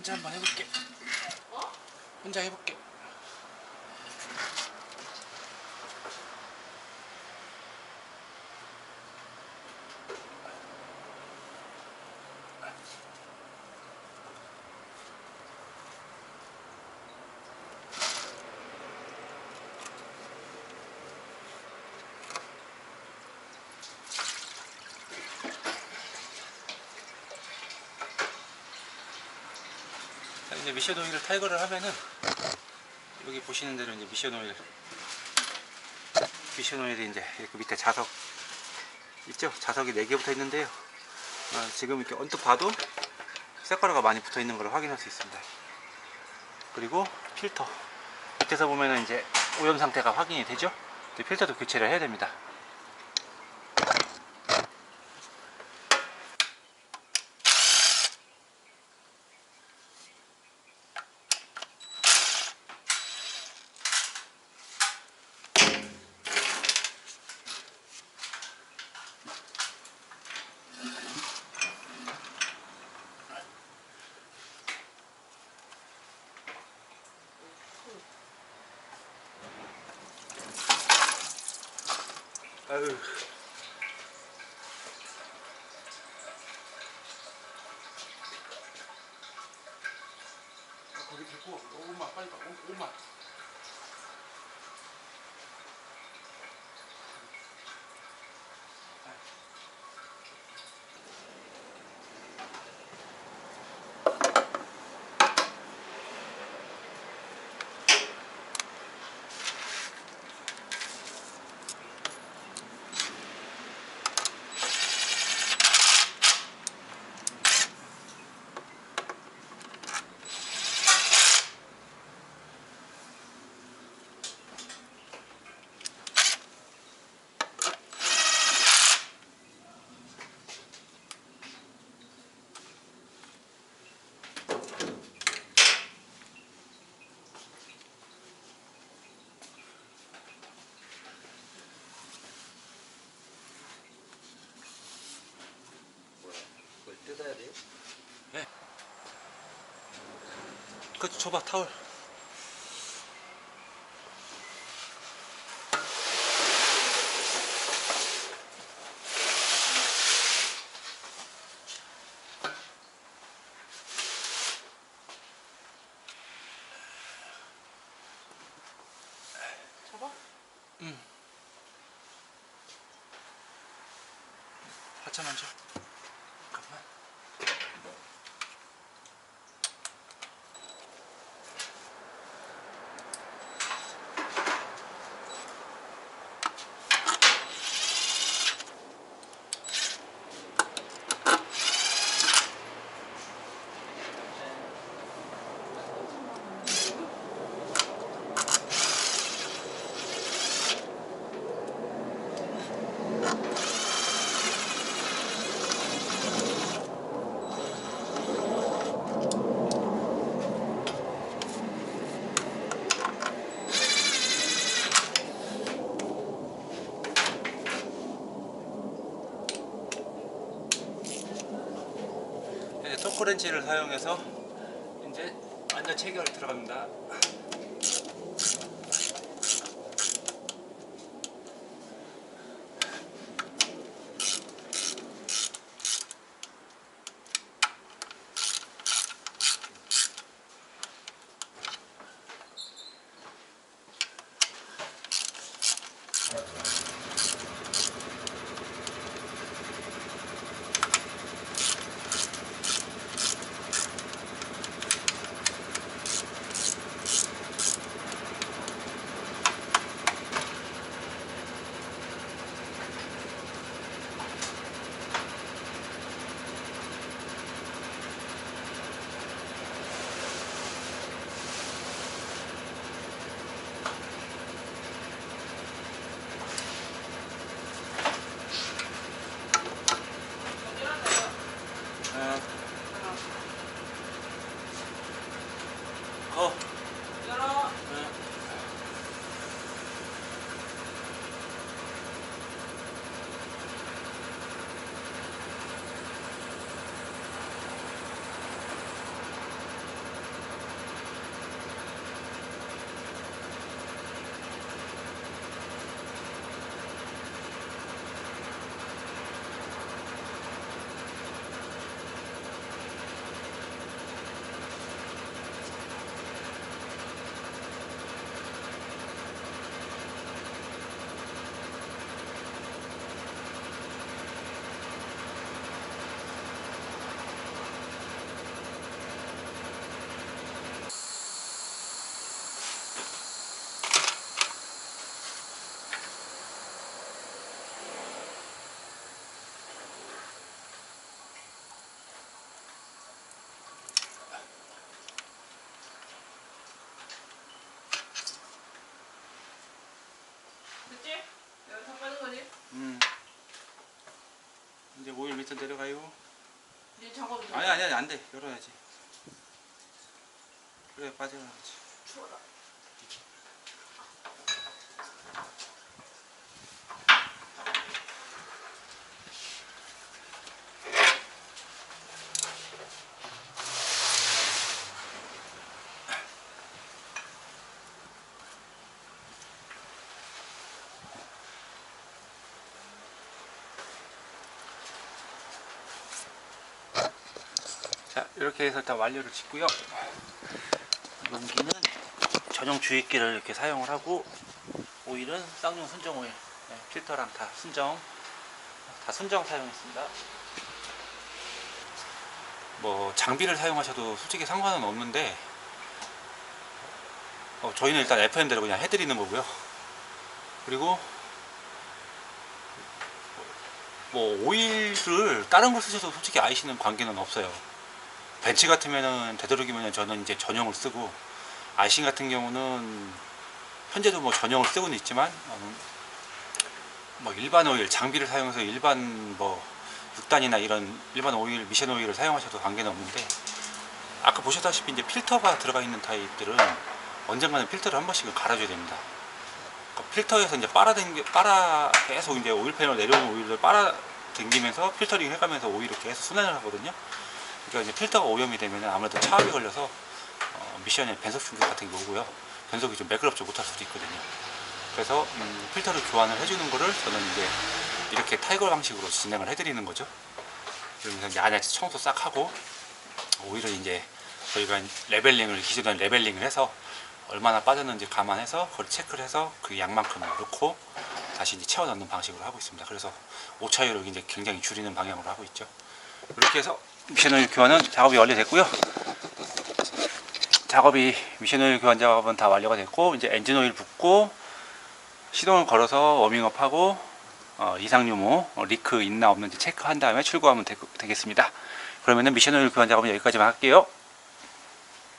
혼자 한번 해볼게. 혼자 해볼게. 이제 미션 오일을 탈거를 하면은 여기 보시는 대로 이제 미션 오일 미션 오일이 이제 이렇게 밑에 자석 있죠? 자석이 4개 붙어 있는데요. 아, 지금 이렇게 언뜻 봐도 색가루가 많이 붙어 있는 걸 확인할 수 있습니다. 그리고 필터 밑에서 보면은 이제 오염 상태가 확인이 되죠? 필터도 교체를 해야 됩니다. 아유. 아, 거기 됐고 5분만 빨리 가 5분만 그걸 뜯어야 돼요? 그 줘봐 타월. 잡아? 응. 하차 먼저 토크렌치를 사용해서 이제 완전 체결 들어갑니다. 어. 안돼 열어야지 그래 빠져나가지 추워라. 이렇게 해서 일단 완료를 짓고요. 용기는 전용 주입기를 이렇게 사용을 하고 오일은 쌍용 순정 오일 네, 필터랑 다 순정 다 순정 사용했습니다. 뭐 장비를 사용하셔도 솔직히 상관은 없는데 어, 저희는 일단 FM대로 그냥 해드리는 거고요. 그리고 뭐 오일을 다른 걸 쓰셔도 솔직히 아이시는 관계는 없어요 벤치 같으면은 되도록이면 저는 이제 전용을 쓰고 아이싱 같은 경우는 현재도 뭐 전용을 쓰고는 있지만 음, 뭐 일반 오일 장비를 사용해서 일반 뭐 6단이나 이런 일반 오일 미션 오일을 사용하셔도 관계는 없는데 아까 보셨다시피 이제 필터가 들어가 있는 타입들은 언젠가는 필터를 한 번씩은 갈아줘야 됩니다. 그 필터에서 이제 빨아당겨 빨아 계속 이제 오일팬으로 내려오는 오일을 빨아 당기면서 필터링 해가면서 오일을 계속 순환을 하거든요. 그러니까 이제 필터가 오염이 되면 아무래도 차압이 걸려서 어, 미션에 변속 충격 같은 게 오고요. 변속이 좀 매끄럽지 못할 수도 있거든요. 그래서 음, 필터를 교환을 해주는 거를 저는 이제 이렇게 타이거 방식으로 진행을 해드리는 거죠. 그러면서 이제 안에 청소 싹 하고 오히려 이제 저희가 레벨링을 기존에 레벨링을 해서 얼마나 빠졌는지 감안해서 그걸 체크를 해서 그 양만큼 넣고 다시 이제 채워 넣는 방식으로 하고 있습니다. 그래서 오차율을 이제 굉장히 줄이는 방향으로 하고 있죠. 이렇게 해서 미션오일 교환은 작업이 완료됐고요. 작업이 미션오일 교환 작업은 다 완료가 됐고 이제 엔진 오일 붓고 시동을 걸어서 워밍업하고 어, 이상 유무 어, 리크 있나 없는지 체크한 다음에 출고하면 되, 되겠습니다. 그러면은 미션 오일 교환 작업은 여기까지만 할게요.